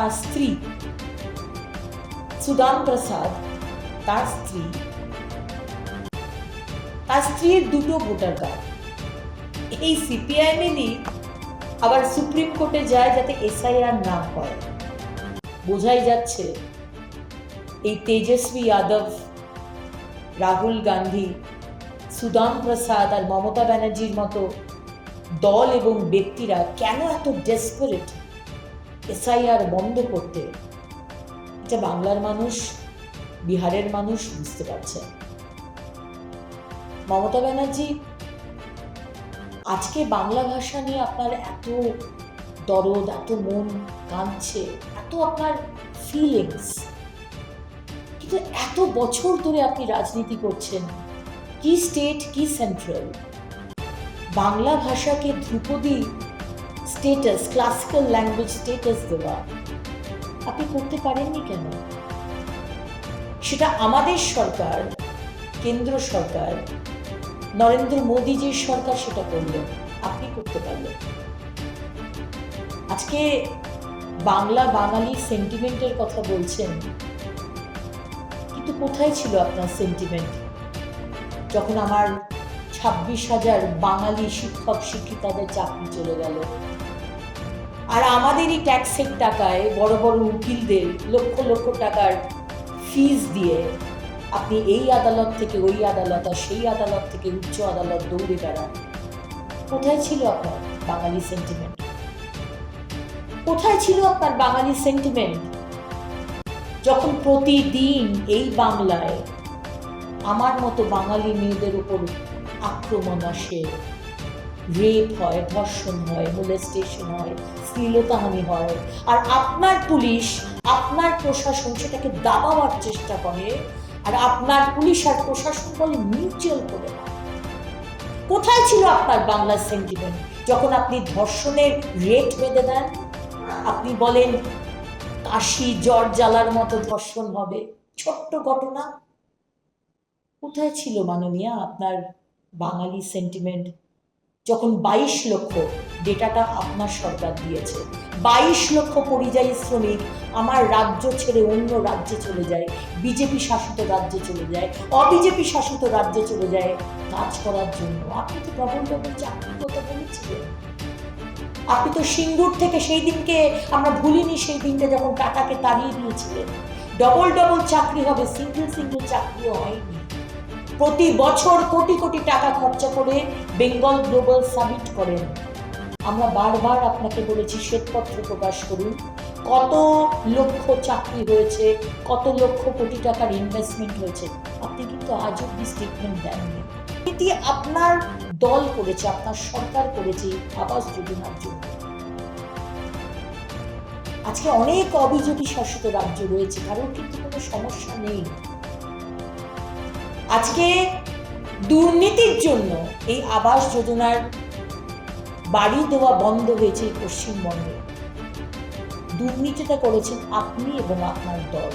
তার স্ত্রী। সুদান প্রসাদ, তার স্ত্রী। তার স্ত্রীর দুটো ভোটার কার্ড। এই সিপিআইএমএলই আবার সুপ্রিম কোর্টে যায় যাতে এসআইআর না হয়। বোঝাই যাচ্ছে এই তেজস্বী যাদব, রাহুল গান্ধী, সুদান প্রসাদ আর মমতা ব্যানার্জির মতো দল এবং ব্যক্তিরা কেন এত ডেসপারেট এসআইআর বন্ধ করতে এটা বাংলার মানুষ, বিহারের মানুষ বুঝতে পারছে। মমতা ব্যানার্জি, আজকে বাংলা ভাষা নিয়ে আপনার এত দরদ, এত মন কাঁদছে, এত আপনার ফিলিংস কিন্তু এত বছর ধরে আপনি রাজনীতি করছেন, কি স্টেট কি সেন্ট্রাল বাংলা ভাষাকে ধ্রুপদী স্টেটাস ক্লাসিক্যাল ল্যাঙ্গুয়েজ স্টেটাস দেওয়া। আপনি করতে পারেননি কেন? সেটা আমাদের সরকার, কেন্দ্র সরকার, নরেন্দ্র মোদীজির সরকার সেটা করলেন আপনি করতে পারলেন। আজকে বাংলা বাঙালি সেন্টিমেন্টের কথা বলছেন। কিন্তু কোথায় ছিল আপনার সেন্টিমেন্ট যখন আমার ছাব্বিশ হাজার বাঙালি শিক্ষক, শিক্ষিকাদের চাকরি চলে গেল। আর আমাদেরই ট্যাক্সের টাকায় বড় বড় উকিলদের লক্ষ লক্ষ টাকার ফিজ দিয়ে আপনি এই আদালত থেকে ওই আদালত আর সেই আদালত থেকে উচ্চ আদালত দৌড়ে বেড়ান। কোথায় ছিল আপনার বাঙালি সেন্টিমেন্ট কোথায় ছিল আপনার বাঙালি সেন্টিমেন্ট যখন প্রতিদিন এই বাংলায় আমার মতো বাঙালি মেয়েদের উপর আক্রমণ আসে রেপ হয়, ধর্ষণ হয় মোলেস্টেশন হয়, শ্লীলতাহানি হয়। আর আপনার পুলিশ, আপনার প্রশাসন সেটাকে দাবাবার চেষ্টা করে, আর আপনার পুলিশ আর প্রশাসন বলে মিউচুয়াল করে কোথায় ছিল আপনার বাংলার সেন্টিমেন্ট যখন আপনি ধর্ষণের রেট বেঁধে দেন, আপনি বলেন, কাশি জ্বর জ্বালার মতো ধর্ষণ হবে। ছোট্ট ঘটনা। কোথায় ছিল মাননীয়া আপনার বাঙালি সেন্টিমেন্ট যখন বাইশ লক্ষ ডেটাটা আপনার সরকার দিয়েছে। বাইশ লক্ষ পরিযায়ী শ্রমিক আমার রাজ্য ছেড়ে অন্য রাজ্যে চলে যায়, বিজেপি শাসিত রাজ্যে চলে যায়, অবিজেপি শাসিত রাজ্যে চলে যায়। কাজ করার জন্য আপনি তো ডবল চাকরির কথা বলেছিলেন? আপনি তো সিঙ্গুর থেকে সেই দিনকে আমরা ভুলিনি, সেই দিনটা যখন টাটাকে তাড়িয়ে দিয়েছিলেন। ডবল ডবল চাকরি হবে সিঙ্গেল সিঙ্গেল চাকরিও হয়নি। প্রতি বছর কোটি কোটি টাকা খরচা করে বেঙ্গল গ্লোবাল সামিট করেন। আমরা বারবার আপনাকে বলেছি, শ্বেতপত্র প্রকাশ করুন। কত লক্ষ চাকরি হয়েছে, কত লক্ষ কোটি টাকার ইনভেস্টমেন্ট হয়েছে। আপনি কিন্তু আজ অব্দি স্টেটমেন্ট দেননি? এটি আপনার দল করেছে, আপনার সরকার করেছে আবাস যোজনার জন্য। আজকে অনেক অবিজেপি শাসিত রাজ্য রয়েছে, কারোর কিন্তু কোনো সমস্যা নেই। আজকে দুর্নীতির জন্য এই আবাস যোজনার বাড়ি দেওয়া বন্ধ হয়েছে পশ্চিমবঙ্গে। দুর্নীতিটা করেছেন আপনি এবং আপনার দল।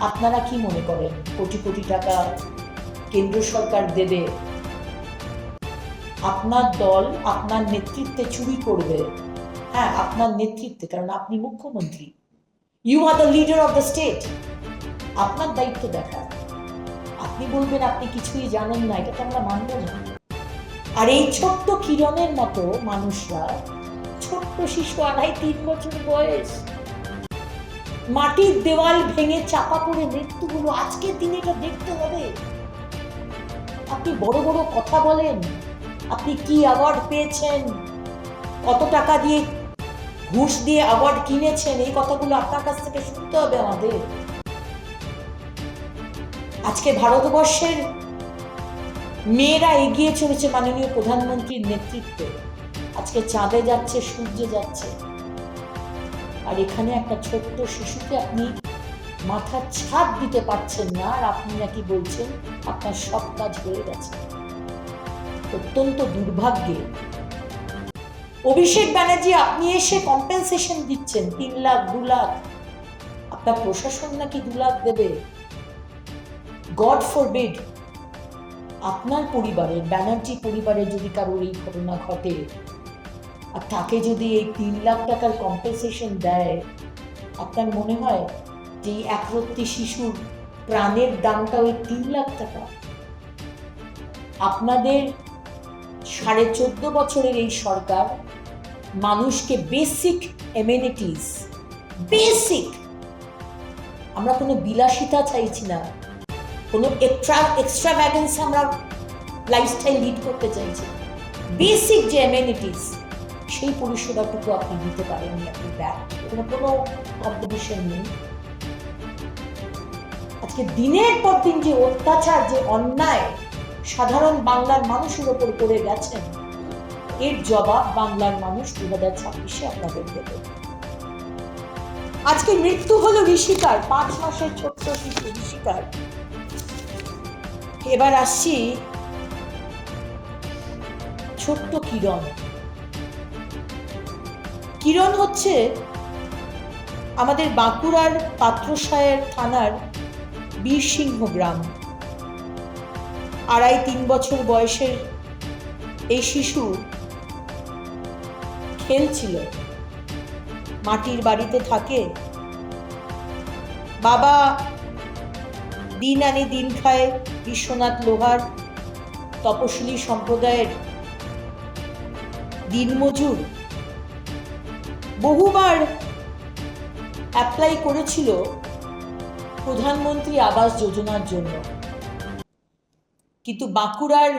আপনারা কি মনে করেন? কোটি কোটি টাকা কেন্দ্র সরকার দেবে। আপনার দল আপনার নেতৃত্বে চুরি করবে। হ্যাঁ আপনার নেতৃত্বে, কারণ আপনি মুখ্যমন্ত্রী। You are the leader of the state আপনার দায়িত্ব দেখা আপনি বলবেন, আপনি কিছুই জানেন না, এটা তো আমরা মানব না। আর এই ছোট্ট কিরণের মতো মানুষরা, ছোট্ট শিশু আড়াই তিন বছর বয়স, মাটির দেওয়াল ভেঙে চাপা পড়ে মৃত্যুগুলো আজকের দিনে এটা দেখতে হবে। আপনি বড় বড় কথা বলেন, আপনি কি অ্যাওয়ার্ড পেয়েছেন, কত টাকা দিয়ে ঘুষ দিয়ে অ্যাওয়ার্ড কিনেছেন, এই কথাগুলো আপনার কাছ থেকে শুনতে হবে আমাদের। আজকে ভারতবর্ষের মেয়েরা এগিয়ে চলেছে মাননীয় প্রধানমন্ত্রীর নেতৃত্বে। আজকে চাঁদে যাচ্ছে, সূর্যে যাচ্ছে। আর এখানে একটা ছোট্ট শিশুকে আপনি মাথার ছাদ দিতে পারছেন না, আর আপনি নাকি বলছেন, আপনার সব কাজ হয়ে গেছে। অত্যন্ত দুর্ভাগ্যে অভিষেক ব্যানার্জি, আপনি এসে কম্পেনসেশন দিচ্ছেন, তিন লাখ, দু লাখ। আপনার প্রশাসন নাকি দু লাখ দেবে? গড ফরবিড আপনার পরিবারের, ব্যানার্জি পরিবারের যদি কারোর এই ঘটনা ঘটে আর তাকে যদি এই তিন লাখ টাকার কম্পেনসেশন দেয়, আপনার মনে হয় যে এই একরত্তি শিশুর প্রাণের দামটা ওই তিন লাখ টাকা? আপনাদের সাড়ে চোদ্দ বছরের এই সরকার মানুষকে বেসিক এমেনিটিস বেসিক আমরা কোনো বিলাসিতা চাইছি না। কোনো এক্সট্রা এক্সট্রা ভ্যাগেন্স আমরা লাইফস্টাইল লিড করতে চাইছি। বেসিক যে এমেনিটিস সেই পরিষেবাটুকু আপনি দিতে পারেননি আপনি ব্যাক এখানে কোনো কম্পিটিশন নেই। আজকে দিনের পর দিন যে অত্যাচার, যে অন্যায় সাধারণ বাংলার মানুষের ওপর করে গেছেন এর জবাব বাংলার মানুষ দু হাজার ছাব্বিশে আপনাদের দেবে। আজকে মৃত্যু হলো ঋষিকার, পাঁচ মাসের ছোট্ট শিশু ঋষিকার। এবার আসছি ছোট্ট কিরণ। কিরণ হচ্ছে আমাদের বাঁকুড়ার পাত্রসায়ের থানার বীরসিংহ গ্রাম। আড়াই তিন বছর বয়সের এই শিশু খেলছিল। মাটির বাড়িতে থাকে। বাবা দিন আনে দিন খায়। বিশ্বনাথ লোহার তপশিলি সম্প্রদায়ের দিনমজুর বহুবার অ্যাপ্লাই করেছিল প্রধানমন্ত্রী আবাস যোজনার জন্য। কিন্তু বাঁকুড়ার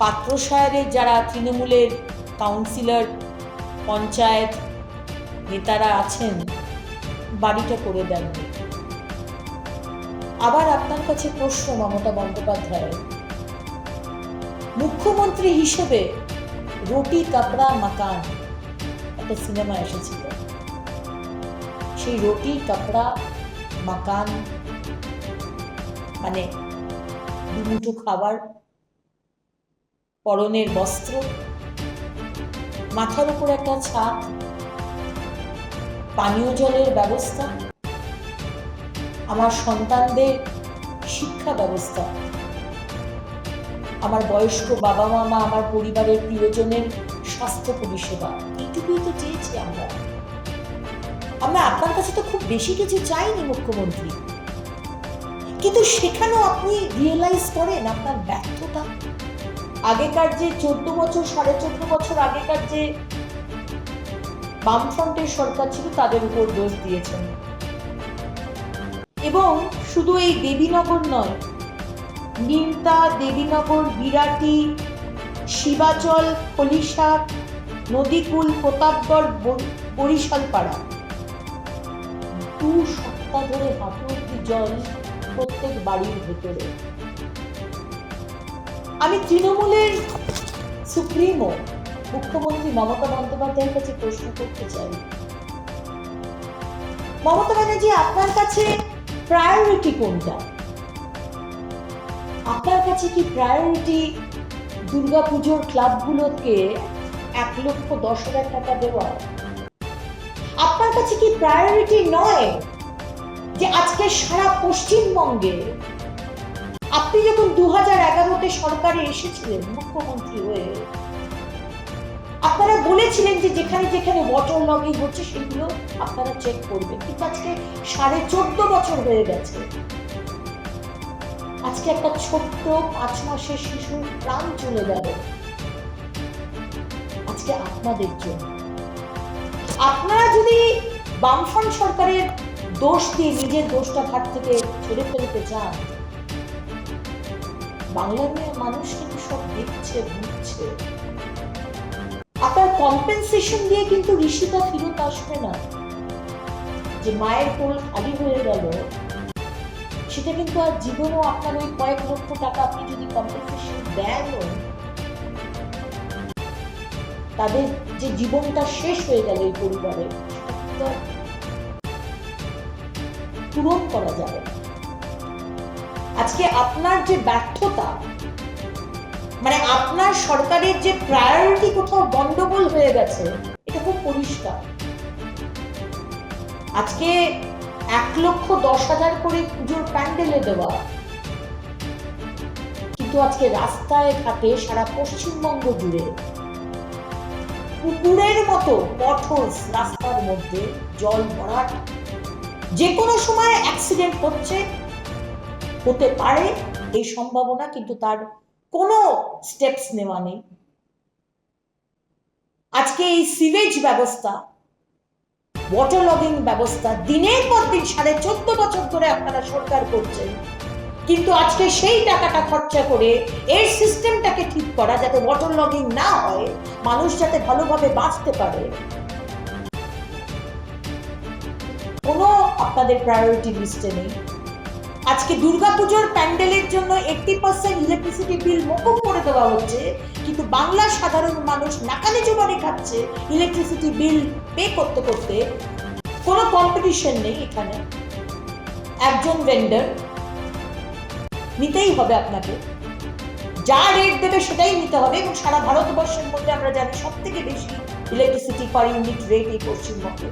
পাত্রসায়রের যারা তৃণমূলের কাউন্সিলর পঞ্চায়েত নেতারা আছেন, বাড়িটা করে দেননি। আবার আপনার কাছে প্রশ্ন, মমতা বন্দ্যোপাধ্যায় মুখ্যমন্ত্রী হিসেবে রুটি কাপড়া মাকান একটা সিনেমা এসেছিল। সেই রুটি কাপড়া মাকান মানে দুমুঠো খাবার, পরনের বস্ত্র, মাথার উপর একটা ছাদ পানীয় জলের ব্যবস্থা আমার সন্তানদের শিক্ষা ব্যবস্থা। আমার বয়স্ক বাবা মামা আমার পরিবারের প্রিয়জনের স্বাস্থ্য পরিষেবা, এইটুকুই তো চেয়েছি আমরা। আমরা আপনার কাছে তো খুব বেশি কিছু চাইনি, মুখ্যমন্ত্রী। কিন্তু সেখানেও আপনি রিয়েলাইজ করেন আপনার ব্যর্থতা। আগেকার যে চোদ্দ বছর, সাড়ে চোদ্দ বছর আগেকার যে বামফ্রন্টের সরকার ছিল, তাদের উপর দোষ দিয়েছেন। এবং শুধু এই দেবীনগর নয়, নিমতা, দেবীনগর, বিরাটি, শিবাচল খলিশা নদীকুল, প্রতাপগড় বরিশাল পাড়া দু সপ্তাহ ধরে হাঁটু জল প্রত্যেক বাড়ির ভেতরে। আমি তৃণমূলের সুপ্রিমো, মুখ্যমন্ত্রী মমতা বন্দ্যোপাধ্যায়ের কাছে প্রশ্ন করতে চাই। মমতা ব্যানার্জি, আপনার কাছে প্রায়োরিটি কোনটা? আপনার কাছে কি প্রায়োরিটি দুর্গাপুজোর ক্লাবগুলোকে এক লক্ষ দশ হাজার টাকা দেওয়া? আপনার কাছে কি প্রায়োরিটি নয় যে আজকে সারা পশ্চিমবঙ্গে আপনি যখন দু হাজার এগারোতে সরকারে এসেছিলেন, মুখ্যমন্ত্রী হয়ে আপনারা বলেছিলেন যে যেখানে যেখানে ওয়াটার লগিং হচ্ছে, সেগুলো আপনারা চেক করবেন। কিন্তু আজকে সাড়ে চোদ্দ বছর হয়ে গেছে। আজকে একটা ছোট্ট পাঁচ মাসের শিশুর প্রাণ চলে গেল। আজকে আপনাদের জন্য। আপনারা যদি বামফ্রন্ট সরকারের দোষ দিয়ে নিজের দোষটা ঘাট থেকে ছেড়ে ফেলতে চান, বাংলার মানুষ কিন্তু সব দেখছে, বুঝছে। আপনার কম্পেনসেশন দিয়ে কিন্তু ঋষিকা ফিরত আসবে না। যে মায়ের কোল খালি হয়ে গেল, সেটা কিন্তু আর জীবনেও আপনার ওই কয়েক লক্ষ টাকা আপনি যদি কম্পেনসেশন দেন, তাদের যে জীবনটা শেষ হয়ে গেল এই পরিবারে পূরণ করা যাবে আজকে আপনার যে ব্যর্থতা মানে আপনার সরকারের যে প্রায়োরিটি কোথাও গন্ডগোল হয়ে গেছে, এটা খুব পরিষ্কার। আজকে এক লক্ষ দশ হাজার করে পুজোর প্যান্ডেলে দেওয়া। কিন্তু আজকে রাস্তায় ঘাটে সারা পশ্চিমবঙ্গ জুড়ে পুকুরের মতো পথস রাস্তার মধ্যে জল ভরাট। যে কোনো সময় অ্যাক্সিডেন্ট হচ্ছে, হতে পারে, এই সম্ভাবনা, কিন্তু তার কোনো স্টেপস নেওয়া নেই। আজকে এই সিভেজ ব্যবস্থা ওয়াটার লগিং ব্যবস্থা দিনের পর দিন সাড়ে চোদ্দ বছর ধরে আপনারা সরকার করছেন। কিন্তু আজকে সেই টাকাটা খরচা করে এর সিস্টেমটাকে ঠিক করা যাতে ওয়াটার লগিং না হয়, মানুষ যাতে ভালোভাবে বাঁচতে পারে। কোনো আপনাদের প্রায়োরিটি লিস্টে নেই। আজকে দুর্গাপুজোর প্যান্ডেলের জন্য এইটটি পার্সেন্ট ইলেকট্রিসিটি বিল মকুব করে দেওয়া হচ্ছে, কিন্তু বাংলার সাধারণ মানুষ নাকানি জোবানি খাচ্ছে ইলেকট্রিসিটি বিল পে করতে করতে। কোনো কম্পিটিশন নেই এখানে। একজন ভেন্ডার নিতেই হবে আপনাকে। যা রেট দেবে সেটাই নিতে হবে এবং সারা ভারতবর্ষের মধ্যে আমরা জানি সব থেকে বেশি ইলেকট্রিসিটি পার ইউনিট রেট এই পশ্চিমবঙ্গে।